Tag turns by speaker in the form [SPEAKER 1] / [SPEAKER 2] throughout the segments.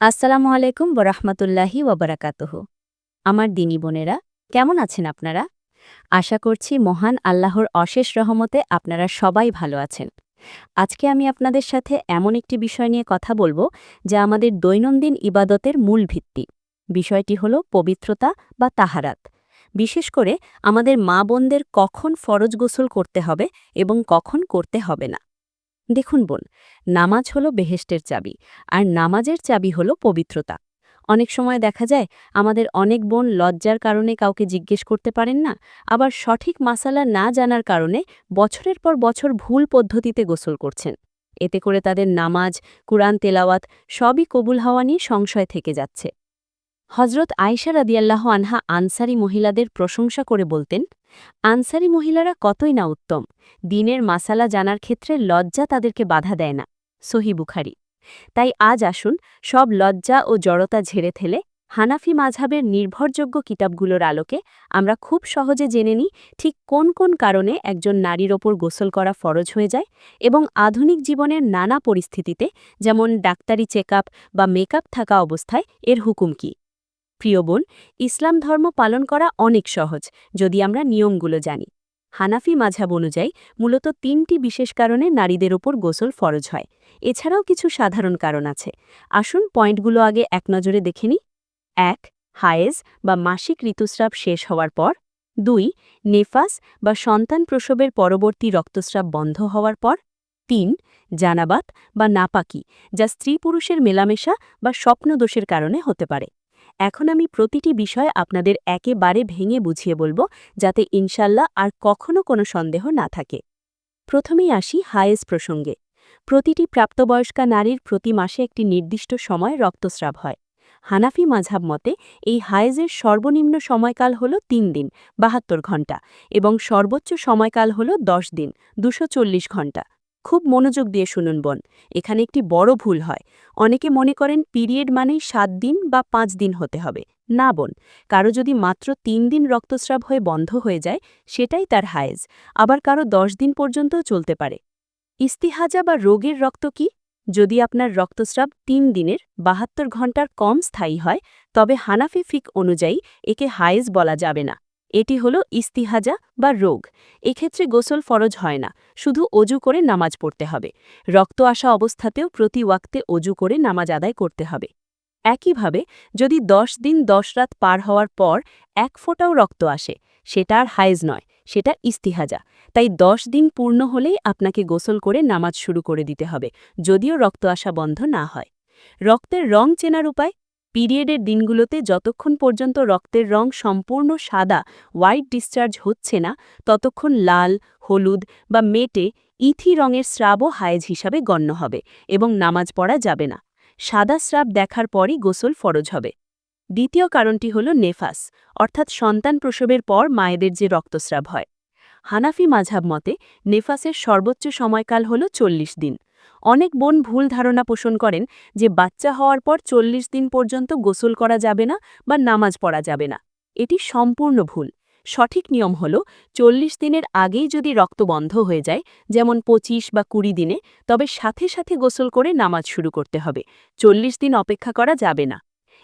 [SPEAKER 1] আসসালামু আলাইকুম বরহমতুল্লাহি ওবরাকাতুহ। আমার দিনী বোনেরা, কেমন আছেন আপনারা? আশা করছি মহান আল্লাহর অশেষ রহমতে আপনারা সবাই ভালো আছেন। আজকে আমি আপনাদের সাথে এমন একটি বিষয় নিয়ে কথা বলব, যা আমাদের দৈনন্দিন ইবাদতের মূল ভিত্তি। বিষয়টি হল পবিত্রতা বা তাহারাত। বিশেষ করে আমাদের মা বোনদের কখন ফরজ গোসল করতে হবে এবং কখন করতে হবে না। দেখুন বোন, নামাজ হলো বেহেস্টের চাবি, আর নামাজের চাবি হলো পবিত্রতা। অনেক সময় দেখা যায়, আমাদের অনেক বোন লজ্জার কারণে কাউকে জিজ্ঞেস করতে পারেন না, আবার সঠিক মাসালা না জানার কারণে বছরের পর বছর ভুল পদ্ধতিতে গোসল করছেন। এতে করে তাদের নামাজ, কুরআন, তেলাওয়াত সবই কবুল হওয়া নিয়ে সংশয় থেকে যাচ্ছে। হজরত আয়সা রাদিয়াল্লাহ আনহা আনসারি মহিলাদের প্রশংসা করে বলতেন, আনসারি মহিলারা কতই না উত্তম। দিনের মাসালা জানার ক্ষেত্রে লজ্জা তাদেরকে বাধা দেয় না। সহি বুখারি। তাই আজ আসুন, সব লজ্জা ও জড়তা ঝেড়ে থেলে হানাফি মাঝাবের নির্ভরযোগ্য কিতাবগুলোর আলোকে আমরা খুব সহজে জেনে নিই ঠিক কোন কোন কারণে একজন নারীর ওপর গোসল করা ফরজ হয়ে যায় এবং আধুনিক জীবনের নানা পরিস্থিতিতে যেমন ডাক্তারি চেক বা মেকআপ থাকা অবস্থায় এর হুকুম কী। প্রিয় বোন, ইসলাম ধর্ম পালন করা অনেক সহজ, যদি আমরা নিয়মগুলো জানি। হানাফি মাঝাব অনুযায়ী, মূলত তিনটি বিশেষ কারণে নারীদের ওপর গোসল ফরজ হয়। এছাড়াও কিছু সাধারণ কারণ আছে। আসুন পয়েন্টগুলো আগে এক নজরে দেখে নিই। এক, হায়েজ বা মাসিক ঋতুস্রাব শেষ হওয়ার পর। দুই, নেফাস বা সন্তান প্রসবের পরবর্তী রক্তস্রাব বন্ধ হওয়ার পর। তিন, জানাবাত বা নাপাকি, যা স্ত্রী পুরুষের মেলামেশা বা স্বপ্নদোষের কারণে হতে পারে। এখন আমি প্রতিটি বিষয় আপনাদের একেবারে ভেঙে বুঝিয়ে বলব, যাতে ইনশাল্লাহ আর কখনো কোনো সন্দেহ না থাকে। প্রথমেই আসি হায়েস প্রসঙ্গে। প্রতিটি প্রাপ্তবয়স্কা নারীর প্রতি মাসে একটি নির্দিষ্ট সময় রক্তস্রাব হয়। হানাফি মাঝাব মতে, এই হায়েজের সর্বনিম্ন সময়কাল হল তিন দিন, বাহাত্তর ঘণ্টা, এবং সর্বোচ্চ সময়কাল হল দশ দিন, দুশো ঘণ্টা। খুব মনোযোগ দিয়ে শুনুন বোন। এখানে একটি বড় ভুল হয়। অনেকে মনে করেন পিরিয়ড মানেই সাত দিন বা পাঁচ দিন হতে হবে। না বোন, কারও যদি মাত্র তিন দিন রক্তস্রাব হয়ে বন্ধ হয়ে যায়, সেটাই তার হায়েজ। আবার কারও দশ দিন পর্যন্তও চলতে পারে। ইস্তিহাজা বা রোগের রক্ত কি? যদি আপনার রক্তস্রাব তিন দিনের, বাহাত্তর ঘণ্টার কম স্থায়ী হয়, তবে হানাফি ফিক অনুযায়ী একে হায়েজ বলা যাবে না। এটি হল ইস্তিহাজা বা রোগ। এক্ষেত্রে গোসল ফরজ হয় না, শুধু অজু করে নামাজ পড়তে হবে। রক্ত আসা অবস্থাতেও প্রতি ওয়াক্তে অজু করে নামাজ আদায় করতে হবে। একইভাবে, যদি দশ দিন দশ রাত পার হওয়ার পর এক ফোঁটাও রক্ত আসে, সেটা আর হাইজ নয়, সেটা ইস্তিহাজা। তাই দশ দিন পূর্ণ হলেই আপনাকে গোসল করে নামাজ শুরু করে দিতে হবে, যদিও রক্ত আসা বন্ধ না হয়। রক্তের রং চেনার উপায়? পিরিয়ডের দিনগুলোতে যতক্ষণ পর্যন্ত রক্তের রং সম্পূর্ণ সাদা, হোয়াইট ডিসচার্জ হচ্ছে না, ততক্ষণ লাল, হলুদ বা মেটে ইথি রঙের স্রাবও হায়েজ হিসাবে গণ্য হবে এবং নামাজ পড়া যাবে না। সাদা স্রাব দেখার পরই গোসল ফরজ হবে। দ্বিতীয় কারণটি হল নেফাস, অর্থাৎ সন্তান প্রসবের পর মায়েদের যে রক্তস্রাব হয়। হানাফি মাঝাব মতে, নেফাসের সর্বোচ্চ সময়কাল হল চল্লিশ দিন। অনেক বোন ভুল ধারণা পোষণ করেন যে বাচ্চা হওয়ার পর চল্লিশ দিন পর্যন্ত গোসল করা যাবে না বা নামাজ পড়া যাবে না। এটি সম্পূর্ণ ভুল। সঠিক নিয়ম হল, চল্লিশ দিনের আগেই যদি রক্ত বন্ধ হয়ে যায়, যেমন পঁচিশ বা কুড়ি দিনে, তবে সাথে সাথে গোসল করে নামাজ শুরু করতে হবে। চল্লিশ দিন অপেক্ষা করা যাবে না।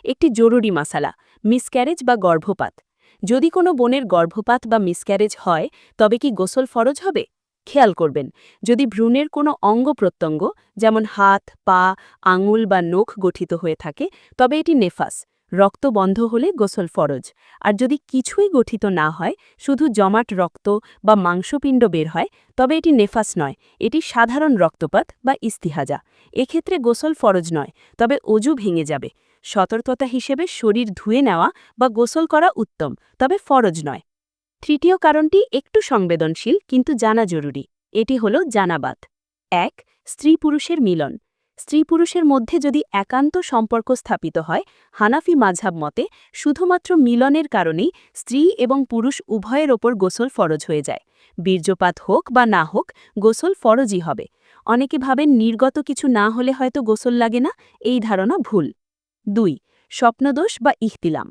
[SPEAKER 1] একটি জরুরি মাসালা, মিসক্যারেজ বা গর্ভপাত। যদি কোনো বোনের গর্ভপাত বা মিসক্যারেজ হয়, তবে কি গোসল ফরজ হবে? খেয়াল করবেন। যদি ভ্রূণের কোনো অঙ্গ প্রত্যঙ্গ, যেমন হাত, পা, আঙুল বা নখ গঠিত হয়ে থাকে, তবে এটি নেফাস, রক্ত বন্ধ হলে গোসল ফরজ। আর যদি কিছুই গঠিত না হয়, শুধু জমাট রক্ত বা মাংসপিণ্ড বের হয়, তবে এটি নেফাস নয়, এটি সাধারণ রক্তপাত বা ইস্তিহাজা। এক্ষেত্রে গোসল ফরজ নয়, তবে অজু ভেঙে যাবে। সতর্কতা হিসেবে শরীর ধুয়ে নেওয়া বা গোসল করা উত্তম, তবে ফরজ নয়। তৃতীয় কারণটি একটু সংবেদনশীল, কিন্তু জানা জরুরি। এটি হল জানাবাত এক, স্ত্রী পুরুষের মিলন। স্ত্রী পুরুষের মধ্যে যদি একান্ত সম্পর্ক স্থাপিত হয়, হানাফি মাঝাব মতে শুধুমাত্র মিলনের কারণেই স্ত্রী এবং পুরুষ উভয়ের ওপর গোসল ফরজ হয়ে যায়। বীর্যপাত হোক বা না হোক, গোসল ফরজই হবে। অনেকে ভাবেন নির্গত কিছু না হলে হয়তো গোসল লাগে না, এই ধারণা ভুল। দুই, স্বপ্নদোষ বা ইহতিলাম।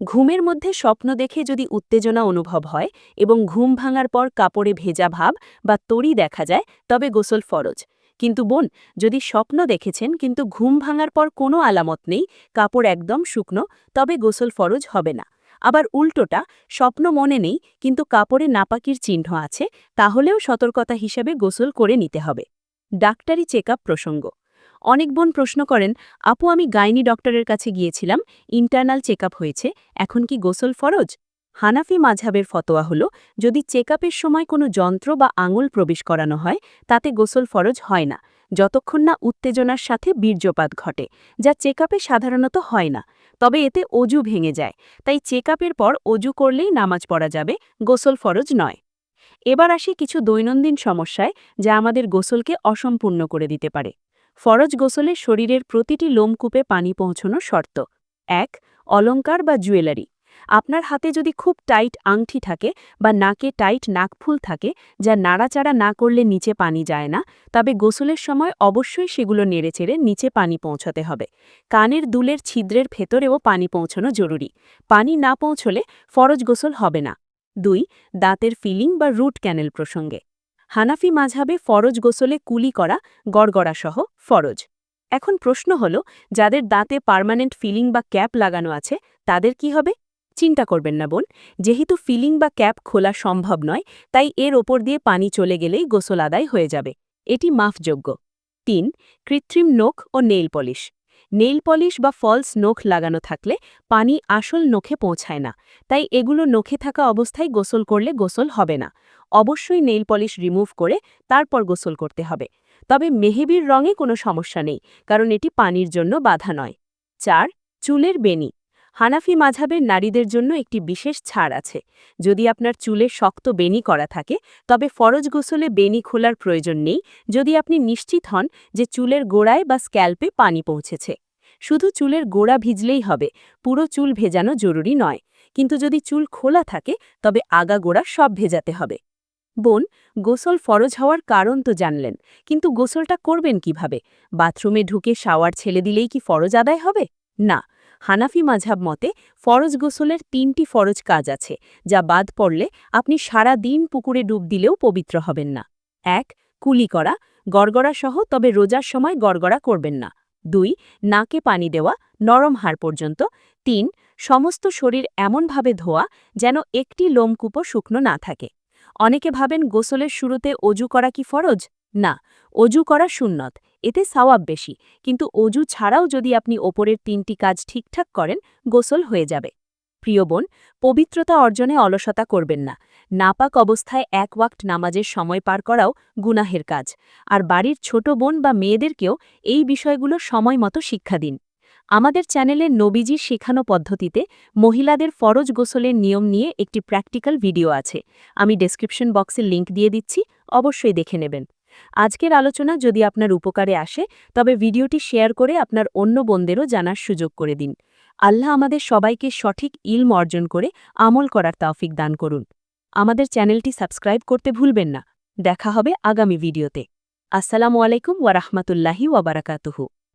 [SPEAKER 1] ঘুমের মধ্যে স্বপ্ন দেখে যদি উত্তেজনা অনুভব হয় এবং ঘুম ভাঙার পর কাপড়ে ভেজা ভাব বা তরি দেখা যায়, তবে গোসল ফরজ। কিন্তু বোন, যদি স্বপ্ন দেখেছেন কিন্তু ঘুম ভাঙার পর কোনো আলামত নেই, কাপড় একদম শুকনো, তবে গোসল ফরজ হবে না। আবার উল্টোটা, স্বপ্ন মনে নেই কিন্তু কাপড়ে নাপাকির চিহ্ন আছে, তাহলেও সতর্কতা হিসেবে গোসল করে নিতে হবে। ডাক্তারি চেক প্রসঙ্গ। অনেক বোন প্রশ্ন করেন, আপু, আমি গাইনি ডক্টরের কাছে গিয়েছিলাম, ইন্টারনাল চেক হয়েছে, এখন কি গোসল ফরজ? হানাফি মাঝাবের ফতোয়া হল, যদি চেক সময় কোনো যন্ত্র বা আঙুল প্রবেশ করানো হয়, তাতে গোসল ফরজ হয় না, যতক্ষণ না উত্তেজনার সাথে বীর্যপাত ঘটে, যা চেক সাধারণত হয় না, তবে এতে অজু ভেঙে যায়, তাই চেক পর অজু করলেই নামাজ পড়া যাবে, গোসল ফরজ নয়। এবার আসি কিছু দৈনন্দিন সমস্যায়, যা আমাদের গোসলকে অসম্পূর্ণ করে দিতে পারে। ফরজ গোসলে শরীরের প্রতিটি লোমকূপে পানি পৌঁছনো শর্ত। এক অলঙ্কার বা জুয়েলারি। আপনার হাতে যদি খুব টাইট আংটি থাকে বা নাকে টাইট নাকফুল থাকে, যা নাড়াচাড়া না করলে নিচে পানি যায় না, তবে গোসলের সময় অবশ্যই সেগুলো নেড়েচেড়ে নিচে পানি পৌঁছাতে হবে। কানের দুলের ছিদ্রের ভেতরেও পানি পৌঁছানো জরুরি। পানি না পৌঁছলে ফরজ গোসল হবে না। দুই, দাঁতের ফিলিং বা রুট ক্যানেল প্রসঙ্গে। হানাফি মাঝাবে ফরজ গোসলে কুলি করা গড়গড়াসহ ফরজ। এখন প্রশ্ন হল, যাদের দাঁতে পার্মানেন্ট ফিলিং বা ক্যাপ লাগানো আছে, তাদের কি হবে? চিন্তা করবেন না বোন, যেহেতু ফিলিং বা ক্যাপ খোলা সম্ভব নয়, তাই এর ওপর দিয়ে পানি চলে গেলেই গোসল আদায় হয়ে যাবে। এটি মাফযোগ্য। তিন, কৃত্রিম নখ ও নেইল পলিশ। নেইল পলিশ বা ফলস নখ লাগানো থাকলে পানি আসল নখে পৌঁছায় না। তাই এগুলো নখে থাকা অবস্থায় গোসল করলে গোসল হবে না। অবশ্যই নেইল পলিশ রিমুভ করে তারপর গোসল করতে হবে। তবে মেহেবির রঙে কোনো সমস্যা নেই, কারণ এটি পানির জন্য বাধা নয়। চার, চুলের বেনি হানাফি মাঝাবের নারীদের জন্য একটি বিশেষ ছাড় আছে। যদি আপনার চুলে শক্ত বেনি করা থাকে, তবে ফরজ গোসলে বেনি খোলার প্রয়োজন নেই। যদি আপনি নিশ্চিত হন যে চুলের গোড়ায় বা স্ক্যাল্পে পানি পৌঁছেছে। শুধু চুলের গোড়া ভিজলেই হবে, পুরো চুল ভেজানো জরুরি নয়। কিন্তু যদি চুল খোলা থাকে, তবে আগা গোড়া সব ভেজাতে হবে। বোন, গোসল ফরজ হওয়ার কারণ তো জানলেন, কিন্তু গোসলটা করবেন কীভাবে? বাথরুমে ঢুকে শাওয়ার ছেলে দিলেই কি ফরজ আদায় হবে? না, হানাফি মাঝাব মতে ফরজ গোসলের তিনটি ফরজ কাজ আছে, যা বাদ পড়লে আপনি সারা দিন পুকুরে ডুব দিলেও পবিত্র হবেন না। এক, কুলি করা গড়গড়া সহ তবে রোজার সময় গড়গড়া করবেন না। দুই, নাকে পানি দেওয়া, নরম হাড় পর্যন্ত। তিন, সমস্ত শরীর এমনভাবে ধোয়া যেন একটি লোমকূপও শুকনো না থাকে। অনেকে ভাবেন গোসলের শুরুতে অজু করা কি ফরজ? না, অজু করা সুন্নত, এতে সাওয়াব বেশি। কিন্তু অজু ছাড়াও যদি আপনি ওপরের তিনটি কাজ ঠিকঠাক করেন, গোসল হয়ে যাবে। প্রিয় বোন, পবিত্রতা অর্জনে অলসতা করবেন না। নাপাক অবস্থায় এক ওয়াক্ট নামাজের সময় পার করাও গুনাহের কাজ। আর বাড়ির ছোট বোন বা মেয়েদেরকেও এই বিষয়গুলো সময় মতো শিক্ষা দিন। আমাদের চ্যানেলে নবীজির শেখানো পদ্ধতিতে মহিলাদের ফরজ গোসলের নিয়ম নিয়ে একটি প্র্যাকটিক্যাল ভিডিও আছে। আমি ডেসক্রিপশন বক্সে লিংক দিয়ে দিচ্ছি, অবশ্যই দেখে নেবেন। আজকের আলোচনা যদি আপনার উপকারে আসে, তবে ভিডিওটি শেয়ার করে আপনার অন্য বোনদেরও জানার সুযোগ করে দিন। আল্লাহ আমাদের সবাইকে সঠিক ইলম অর্জন করে আমল করার তাওফিক দান করুন। আমাদের চ্যানেলটি সাবস্ক্রাইব করতে ভুলবেন না। দেখা হবে আগামী ভিডিওতে। আসসালামু আলাইকুম ওয়ারাহমাতুল্লাহি ওয়াবারাকাতুহু